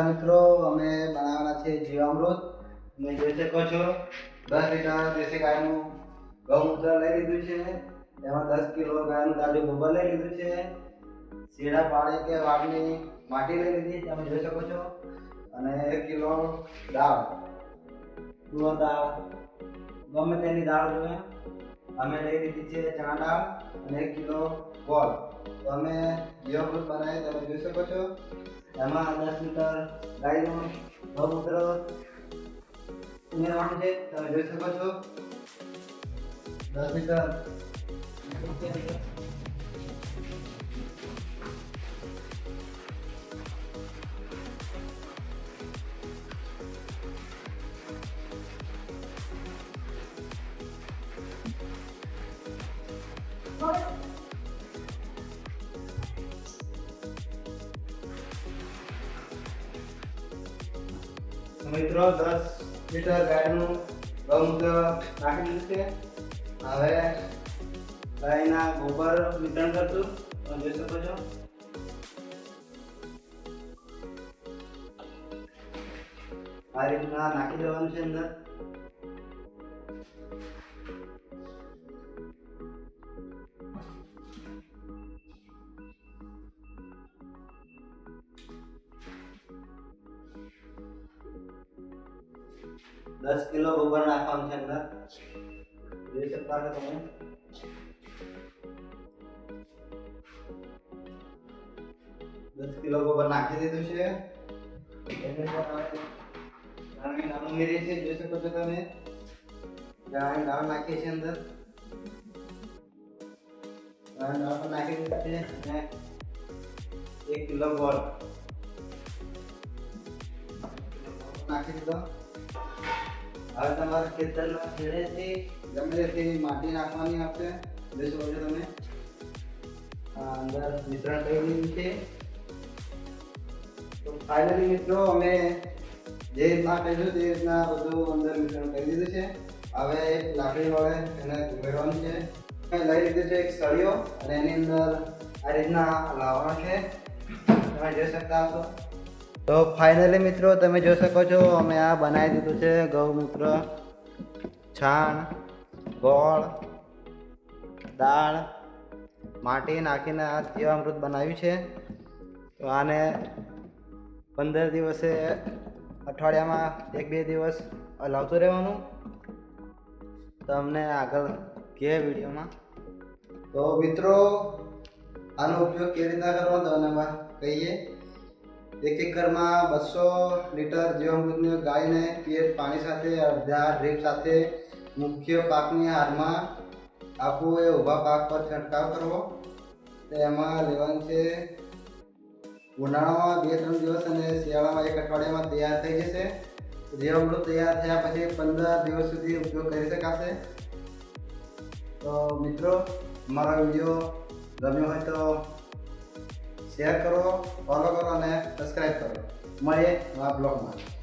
નમસ્કાર મિત્રો, અમે બનાવવાના છે જીવામૃત. તમે જોઈ શકો છો. દસ લીટર દેશી ગાયનું ગૌમૂત્ર લઈ લીધું છે. એમાં દસ કિલો ગાયનું તાજું ગોબર લઈ લીધું છે. શીડા પાડે કે વાટની માટી લઈ લીધી, તમે જોઈ શકો છો. અને એક કિલો દાળ. તુવર દાળ. ગમે તેની દાળ જોઈએ અમે લઈ લીધી છે ચણા દાળ અને એક કિલો ગોળ. તો અમે જીવામૃત બનાવી તમે જોઈ શકો છો. એમાં દસ લીટર ગાયનું ગૌમૂત્ર ઉમેરવાનું છે તમે જોઈ શકો છો. દસ લીટર મિત્રો, દસ લીટર ગાયનું ગૌમૂત્ર નાખી દીધું છે. હવે ગાયના ગોબર મિશ્રણ કરશું. તમે જોઈ શકો છો. આ રીતના નાખી દેવાનું છે અંદર. દસ કિલો ગોબર નાખવાનું છે અંદર. જોઈ શકતા છો તમે? દસ કિલો ગોબર નાખી દીધું છે. એની હવે નાની ઉમેરીએ પણ નાખી દીધો. હવે તમારે ખેતરના છેડેથી ગમે તેથી માટી નાખવાની આપશે જોઈ શકો છો તમે અંદર મિશ્રણ કરી છે. તો ફાઇનલી મિત્રો, અમે જે રીતના કહીશું તે રીતના બધું અંદર મિશ્રણ કરી દીધું છે. હવે લાકડી વડે એને ઉમેરવાનું છે. મેં લઈ લીધું છે એક સળિયો, અને એની અંદર આ રીતના લાવવાનો છે. તમે જોઈ શકતા હશો. તો ફાઇનલી મિત્રો તમે જોઈ શકો છો, અમે આ બનાવી દીધું છે ગૌમૂત્ર, છાણ, ગોળ, દાળ, માટી નાખીને આ જીવામૃત બનાવ્યું છે. તો આને પંદર દિવસે અઠવાડિયામાં એક બે દિવસ લાવતું રહેવાનું. તમને આગળ કે વિડીયોમાં. તો મિત્રો, આનો ઉપયોગ કેવી રીતના કરવો, તમને કહીએ. એક એકરમાં બસો લીટર જીવામૃતને ગાયને પીએચ પાણી સાથે અડધા ડ્રીપ સાથે મુખ્ય પાકની હારમાં આપવું એ ઊભા પાક પર છંટકાવ કરવો. તો એમાં લેવાનું છે ઉનાળામાં બે ત્રણ દિવસ અને શિયાળામાં એક અઠવાડિયામાં તૈયાર થઈ જશે. જીવામૃત તૈયાર થયા પછી પંદર દિવસ સુધી ઉપયોગ કરી શકાશે. તો મિત્રો મારો વીડિયો ગમ્યો હોય તો શેર કરો ફોલો કરો અને સબસ્ક્રાઈબ કરો. મળીએ નવા બ્લોગમાં.